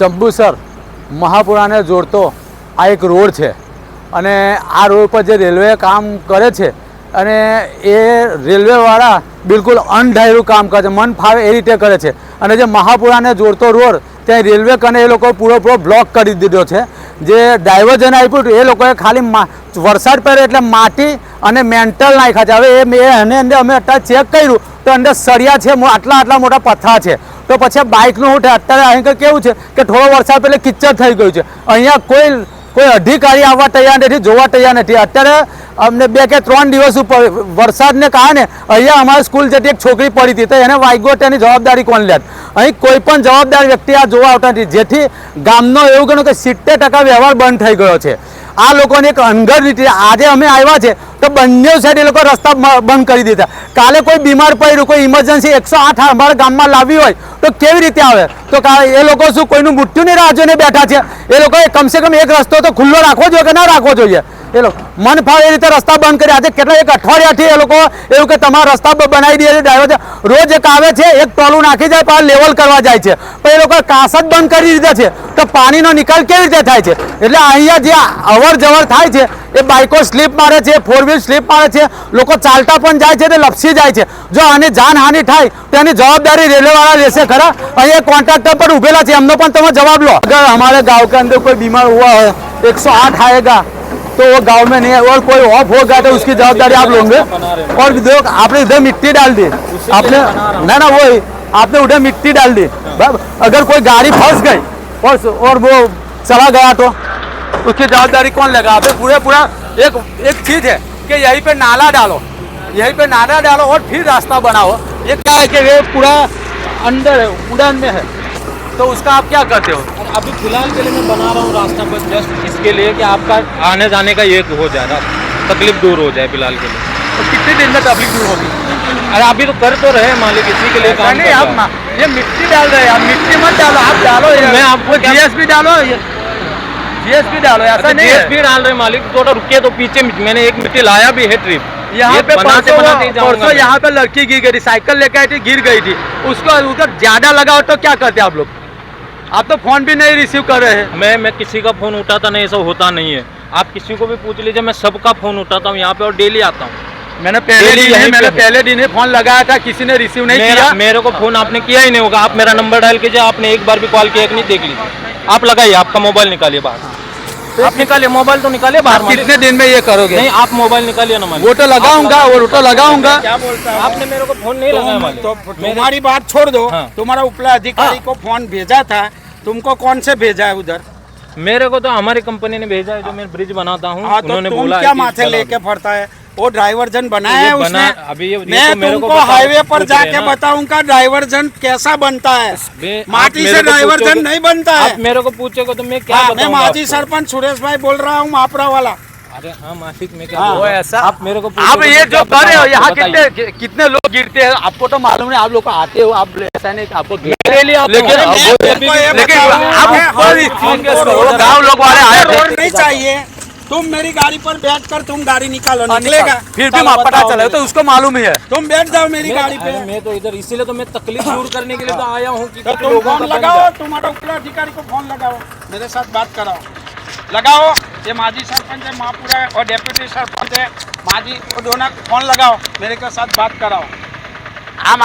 જંબુસર મહાપુરાને જોડતો આ એક રોડ છે. અને આ રોડ પર જે રેલવે કામ કરે છે અને એ રેલવેવાળા બિલકુલ અનઢાયરું કામ કરે છે, મન ફાવે એ રીતે કરે છે. અને જે મહાપુરાને જોડતો રોડ, ત્યાં રેલવે કને એ લોકો પૂરો બ્લોક કરી દીધો છે. જે ડાયવર્ઝન આપ્યું એ લોકોએ ખાલી વરસાદ પડે એટલે માટી અને મેન્ટલ નાખ્યા છે. હવે એ એને અંદર અમે અત્યારે ચેક કર્યું, તો અંદર સળિયા છે આટલા આટલા મોટા પથ્થા છે. તો પછી બાઇકનું થાય અત્યારે અહીં કેવું છે કે થોડો વરસાદ પહેલાં કિચ્ચર થઈ ગયું છે. અહીંયા કોઈ કોઈ અધિકારી આવવા તૈયાર નથી, જોવા તૈયાર નથી. અત્યારે અમને બે કે ત્રણ દિવસ ઉપર વરસાદને કારણે અહીંયા અમારી સ્કૂલ જતી એક છોકરી પડી હતી. તો એને વાગ્યો તેની જવાબદારી કોણ લે અહીં કોઈ પણ જવાબદાર વ્યક્તિ આ જોવા આવતા નથી. જેથી ગામનો એવું ગણું કે સિત્તેર ટકા વ્યવહાર બંધ થઈ ગયો છે. આ લોકોને એક અંગર રીતે આજે અમે આવ્યા છે તો બંને સાઈડ એ લોકો રસ્તા બંધ કરી દીધા. કાલે કોઈ બીમાર પડ્યું, કોઈ ઇમરજન્સી એકસો આઠ અમારા ગામમાં લાવી હોય તો કેવી રીતે આવે? તો એ લોકો શું કોઈનું મૃત્યુની રાહ જોઈને બેઠા છે? એ લોકોએ કમસે કમ એક રસ્તો તો ખુલ્લો રાખવો જોઈએ કે ના રાખવો જોઈએ? એ લોકો મન ફાવે એ રીતે રસ્તા બંધ કરી આજે કેટલા એક અઠવાડિયાથી એ લોકો એવું કે તમારા રસ્તા બનાવી દે છે છે. રોજ એક આવે છે, એક ટોલું નાખી જાય, પાછા લેવલ કરવા જાય છે. પણ એ લોકો કાસ જ બંધ કરી દીધા છે. તો પાણીનો નિકાલ કેવી રીતે થાય છે? એટલે અહીંયા જે અવર જવર થાય છે એ બાઇકો સ્લીપ મારે છે ફોર વ્હીલ સ્લીપ મારે છે લોકો ચાલતા પણ જાય છે તે લપસી જાય છે જો આની જાનહાનિ થાય તો એની જવાબદારી રેલવેવાળા રહેશે ખરા અહીંયા કોન્ટ્રાક્ટર પણ ઉભેલા છે એમનો પણ તમે જવાબ લો અગર हमारे गांव के अंदर कोई बीमार हुआ है 108 आएगा तो वो गांव में नहीं है और कोई ऑफ होगा तो उसकी जवाबदारी आप लोगे और देखो आपने इधर मिट्टी डाल दी आपने ना ना वो आपने उधर मिट्टी डाल दी अगर कोई गाड़ी फंस गई और, और वो चला गया तो उसकी जवाबदारी कौन लेगा? आपने पूरे पूरा एक एक चीज़ है कि यहीं पे नाला डालो यहीं पे नाला डालो और फिर रास्ता बनाओ। ये क्या है कि ये पूरा अंदर है उड़ान में है। तो उसका आप क्या करते हो? अभी फ़िलहाल के लिए मैं बना रहा हूँ रास्ता बस जस्ट इसके लिए कि आपका आने जाने का ये हो जाए रा- तकलीफ़ दूर हो जाए फ़िलहाल के लिए। तो कितने दिन में तकलीफ़ दूर होगी? अरे अभी तो कर तो रहे मालिक इसी के लिए काम नहीं आप ये मिट्टी डाल रहे हैं आप मिट्टी मत डालो आप डालो मैं आपको जीएसपी डालो जीएसपी डालो ऐसा नहीं डीएसपी डाल रहे मालिक थोड़ा रुके तो पीछे मैंने एक मिट्टी लाया भी है ट्रिप। यहाँ पे बनाते परसों। यहाँ पे लड़की गिर गई थी साइकिल लेके आई थी गिर गई थी। उसको उधर ज़्यादा लगा हो तो क्या करते आप लोग? आप तो फ़ोन भी नहीं रिसीव कर रहे हैं। मैं मैं किसी का फ़ोन उठाता नहीं ऐसा होता नहीं है। आप किसी को भी पूछ लीजिए मैं सबका फ़ोन उठाता हूँ यहाँ पे और डेली आता हूँ। मैंने पहले दिन ही मैंने पहले दिन ही फ़ोन लगाया था किसी ने रिसीव नहीं किया। मेरे को फ़ोन आपने किया ही नहीं होगा आप मेरा नंबर डायल कीजिए आपने एक बार भी कॉल किया कि नहीं देख लीजिए। आप लगाइए आपका मोबाइल निकालिए बाहर। आप निकालिए मोबाइल तो निकालिए बाहर कितने दिन में ये करोगे? नहीं आप मोबाइल निकालिए ना वो तो लगाऊँगा वो तो लगाऊँगा। क्या बोलता है? आपने मेरे को फ़ोन नहीं लगाया तो तुम्हारी बात छोड़ दो। हाँ। तुम्हारा उपला अधिकारी हाँ। को फ़ोन भेजा था। तुमको कौन से भेजा है उधर? मेरे को तो हमारी कंपनी ने भेजा है जो मैं ब्रिज बनाता हूँ। हाँ तो उन्होंने तुम बोला क्या माथे लेके फरता है? वो डाइवर्जन बनाया ये है बना- उसने। अभी ये- ये मैं तो मेरे को तुमको हाईवे पर जाके हैं। बताऊँगा डाइवर्जन कैसा बनता है। माटी से को डाइवर्जन नहीं बनता आप है मेरे को पूछोगे तो मैं क्या हाँ, मैं माजी सरपंच सुरेश भाई बोल रहा हूँ मापरा वाला। अरे हाँ मासिक में क्या हाँ, रहा हूँ? वो ऐसा आप मेरे को आप ये तो जो कर रहे हो यहाँ आपको? कितने कितने लोग गिरते हैं आपको तो मालूम नहीं आप लोग को आते हो आप ऐसा नहीं आपको गिरते मेरे लिए आप लेकिन वो- ये आप ही गाँव लोग वाले आए नहीं चाहिए। तुम मेरी गाड़ी पर बैठ कर तुम गाड़ी निकालो निकलेगा। फिर भी पता चला तो उसको मालूम ही है। तुम बैठ जाओ मेरी गाड़ी पे। मैं तो इधर इसीलिए तो मैं तकलीफ़ दूर करने के लिए तो आया हूँ तो तुम फ़ोन लगाओ तुम्हारा उपला अधिकारी को फ़ोन लगाओ मेरे साथ बात कराओ। लगाओ ये माजी सरपंच है महापुरा है और डेप्यूटी सरपंच है माजी दोनों फ़ोन लगाओ मेरे के साथ बात कराओ। हम